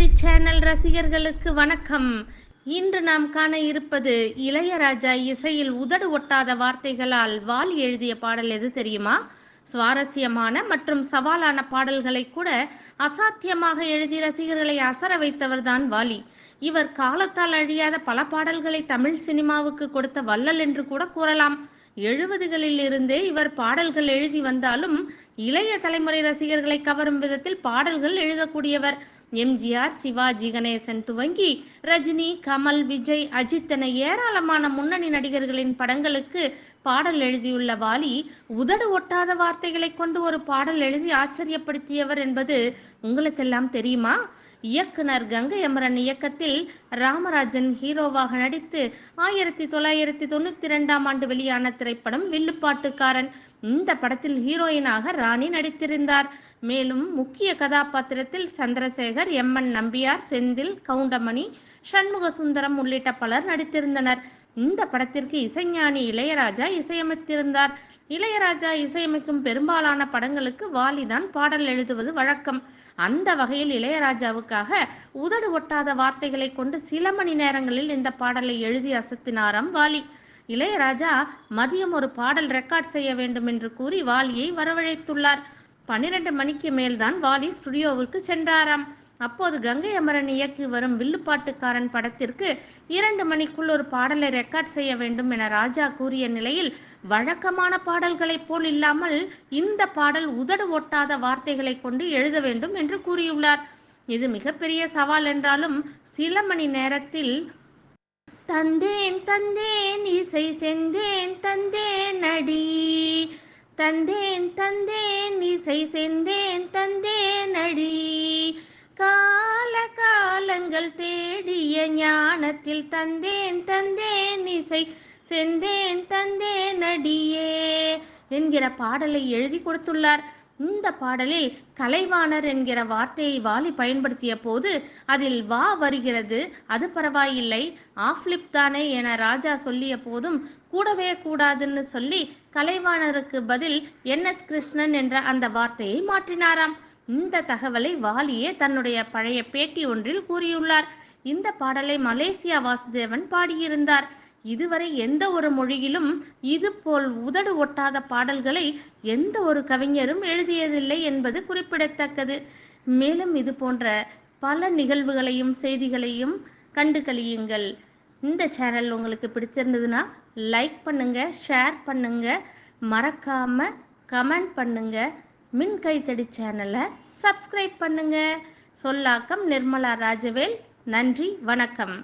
ரசிகர்களுக்கு வணக்கம். இன்று நாம் காண இருப்பது இளையராஜா இசையில் உதடு ஒட்டாத வார்த்தைகளால் வாலி எழுதிய பாடல் எது தெரியுமா? சுவாரஸ்யமான மற்றும் சவாலான பாடல்களை கூட அசாத்தியமாக எழுதி ரசிகர்களை அசர வைத்தவர்தான் வாலி. இவர் காலத்தால் அழியாத பல பாடல்களை தமிழ் சினிமாவுக்கு கொடுத்த வள்ளல் என்று கூட கூறலாம். எழுபதுகளில் இருந்தே இவர் பாடல்கள் எழுதி வந்தாலும் இளைய தலைமுறை ரசிகர்களை கவரும் விதத்தில் பாடல்கள் எழுதக்கூடியவர். எம்ஜிஆர் சிவாஜி கணேசன் துவங்கி ரஜினி கமல் விஜய் அஜித் என ஏராளமான முன்னணி நடிகர்களின் படங்களுக்கு பாடல் எழுதியுள்ள வாலி உதடு ஒட்டாத வார்த்தைகளை கொண்டு ஒரு பாடல் எழுதி ஆச்சரியப்படுத்தியவர் என்பது உங்களுக்கெல்லாம் தெரியுமா? இயக்குனர் கங்கை அமரன் இயக்கத்தில் ராமராஜன் ஹீரோவாக நடித்து ஆயிரத்தி தொள்ளாயிரத்தி தொண்ணூத்தி இரண்டாம் ஆண்டு வெளியான திரைப்படம் வில்லுப்பாட்டுக்காரன். இந்த படத்தில் ஹீரோயினாக ராணி நடித்திருந்தார். மேலும் முக்கிய கதாபாத்திரத்தில் சந்திரசேகர் எம். என். நம்பியார் செந்தில் கவுண்டமணி சண்முக சுந்தரம் உள்ளிட்ட பலர் நடித்திருந்தனர். இந்த படத்திற்கு இசைஞானி இளையராஜா இசையமைத்திருந்தார். இளையராஜா இசையமைக்கும் பெரும்பாலான படங்களுக்கு வாலிதான் பாடல் எழுதுவது வழக்கம். அந்த வகையில் இளையராஜாவுக்காக உதடு ஒட்டாத வார்த்தைகளை கொண்டு சில மணி நேரங்களில் இந்த பாடலை எழுதி அசத்தினாராம் வாலி. இளையராஜா மதியம் ஒரு பாடல் ரெக்கார்ட் செய்ய வேண்டும் என்று கூறி வாலியை வரவழைத்துள்ளார். பன்னிரண்டு மணிக்கு மேல்தான் வாலி ஸ்டுடியோவிற்கு சென்றாராம். அப்போது கங்கை அமரன் இயக்கி வரும் வில்லுப்பாட்டுக்காரன் படத்திற்கு இரண்டு மணிக்குள் ஒரு பாடலை ரெக்கார்ட் செய்ய வேண்டும் என ராஜா கூறிய நிலையில் வழக்கமான பாடல்களைப் போல் இல்லாமல் இந்த பாடல் உதடு ஒட்டாத வார்த்தைகளை கொண்டு எழுத வேண்டும் என்று கூறியுள்ளார். இது மிகப்பெரிய சவால் என்றாலும் சில மணி நேரத்தில் தந்தேன் தந்தேன் இசை செந்தேன் தந்தேன் அடி! தந்தேன் தந்தேன் இசை செந்தேன் தந்தேன் நீங்கள் தேடிய ஞானத்தில் தந்தேன் தந்தேன் இசை செந்தேன் தந்தேன் அடியே என்கிற பாடலை எழுதி கொடுத்துள்ளார். இந்த பாடலில் கலைவாணர் என்கிற வார்த்தையை வாலி பயன்படுத்திய போது அதில் வா வருகிறது அது பரவாயில்லை ஆஃப்லிப் தானே என ராஜா சொல்லிய போதும் கூடவே கூடாதுன்னு சொல்லி கலைவாணருக்கு பதில் என் எஸ் கிருஷ்ணன் என்ற அந்த வார்த்தையை மாற்றினாராம். இந்த தகவலை வாலியே தன்னுடைய பழைய பேட்டி ஒன்றில் கூறியுள்ளார். இந்த பாடலை மலேசியா வாசுதேவன் பாடியிருந்தார். இதுவரை எந்த ஒரு மொழியிலும் இது போல் உதடு ஒட்டாத பாடல்களை எந்த ஒரு கவிஞரும் எழுதியதில்லை என்பது குறிப்பிடத்தக்கது. மேலும் இது போன்ற பல நிகழ்வுகளையும் செய்திகளையும் கண்டு கழியுங்கள். இந்த சேனல் உங்களுக்கு பிடிச்சிருந்ததுன்னா லைக் பண்ணுங்க ஷேர் பண்ணுங்க. மறக்காம கமெண்ட் பண்ணுங்க. மின் கைத்தடி சேனலை சப்ஸ்கிரைப் பண்ணுங்க. சொல்லாக்கம் நிர்மலா ராஜவேல். நன்றி வணக்கம்.